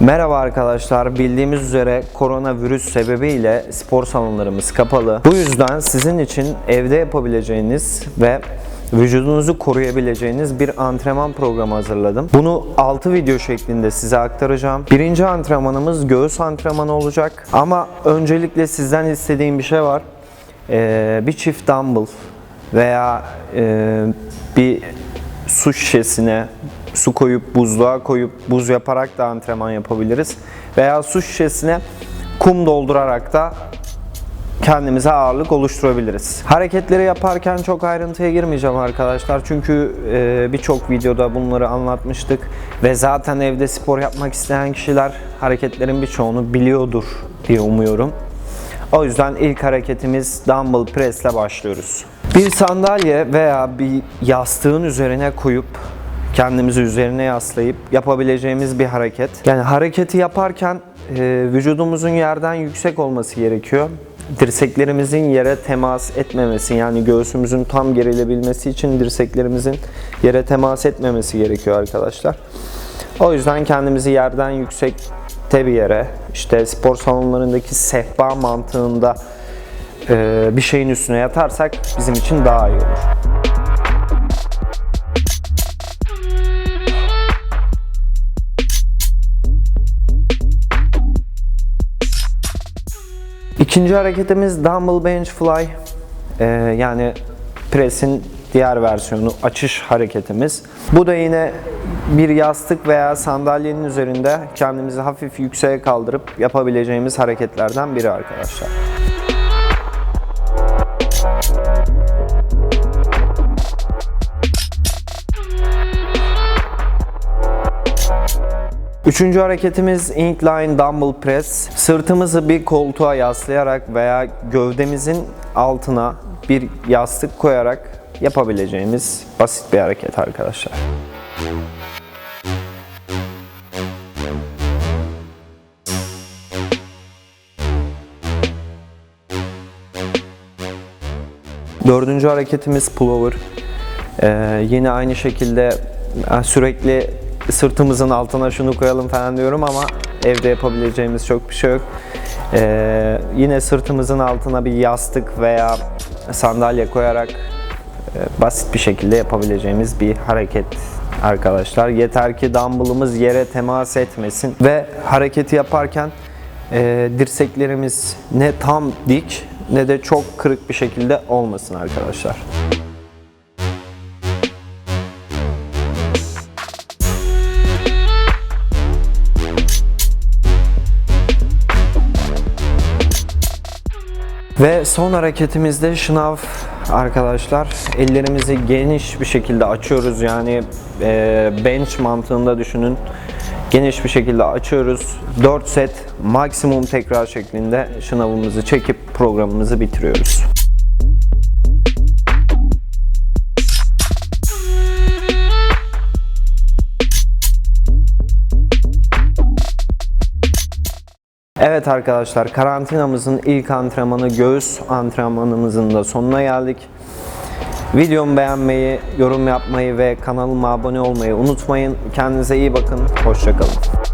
Merhaba arkadaşlar. Bildiğimiz üzere koronavirüs sebebiyle spor salonlarımız kapalı. Bu yüzden sizin için evde yapabileceğiniz ve vücudunuzu koruyabileceğiniz bir antrenman programı hazırladım. Bunu 6 video şeklinde size aktaracağım. Birinci antrenmanımız göğüs antrenmanı olacak. Ama öncelikle sizden istediğim bir şey var. Ee, bir çift dumbbell veya e, bir su şişesine su koyup buzluğa koyup buz yaparak da antrenman yapabiliriz. Veya su şişesine kum doldurarak da kendimize ağırlık oluşturabiliriz. Hareketleri yaparken çok ayrıntıya girmeyeceğim arkadaşlar. Çünkü e, birçok videoda bunları anlatmıştık ve zaten evde spor yapmak isteyen kişiler hareketlerin birçoğunu biliyordur diye umuyorum. O yüzden ilk hareketimiz dumbbell press ile başlıyoruz. Bir sandalye veya bir yastığın üzerine koyup kendimizi üzerine yaslayıp yapabileceğimiz bir hareket. Yani hareketi yaparken e, vücudumuzun yerden yüksek olması gerekiyor. Dirseklerimizin yere temas etmemesi yani göğsümüzün tam gerilebilmesi için dirseklerimizin yere temas etmemesi gerekiyor arkadaşlar. O yüzden kendimizi yerden yüksekte bir yere işte spor salonlarındaki sehpa mantığında bir şeyin üstüne yatarsak bizim için daha iyi olur. İkinci hareketimiz dumbbell bench fly. Ee, yani presin diğer versiyonu açış hareketimiz. Bu da yine bir yastık veya sandalyenin üzerinde kendimizi hafif yükseğe kaldırıp yapabileceğimiz hareketlerden biri arkadaşlar. Üçüncü hareketimiz incline dumbbell press. Sırtımızı bir koltuğa yaslayarak veya gövdemizin altına bir yastık koyarak yapabileceğimiz basit bir hareket arkadaşlar. Dördüncü hareketimiz pullover. Ee, yine aynı şekilde sürekli sırtımızın altına şunu koyalım falan diyorum ama evde yapabileceğimiz çok bir şey yok. Ee, yine sırtımızın altına bir yastık veya sandalye koyarak e, basit bir şekilde yapabileceğimiz bir hareket arkadaşlar. Yeter ki dumbbellımız yere temas etmesin ve hareketi yaparken e, dirseklerimiz ne tam dik ne de çok kırık bir şekilde olmasın arkadaşlar. Ve son hareketimizde şınav arkadaşlar. Ellerimizi geniş bir şekilde açıyoruz. Yani e, bench mantığında düşünün. Geniş bir şekilde açıyoruz. 4 set maksimum tekrar şeklinde şınavımızı çekip programımızı bitiriyoruz. Evet arkadaşlar karantinamızın ilk antrenmanı göğüs antrenmanımızın da sonuna geldik. Videomu beğenmeyi, yorum yapmayı ve kanalıma abone olmayı unutmayın. Kendinize iyi bakın. Hoşçakalın.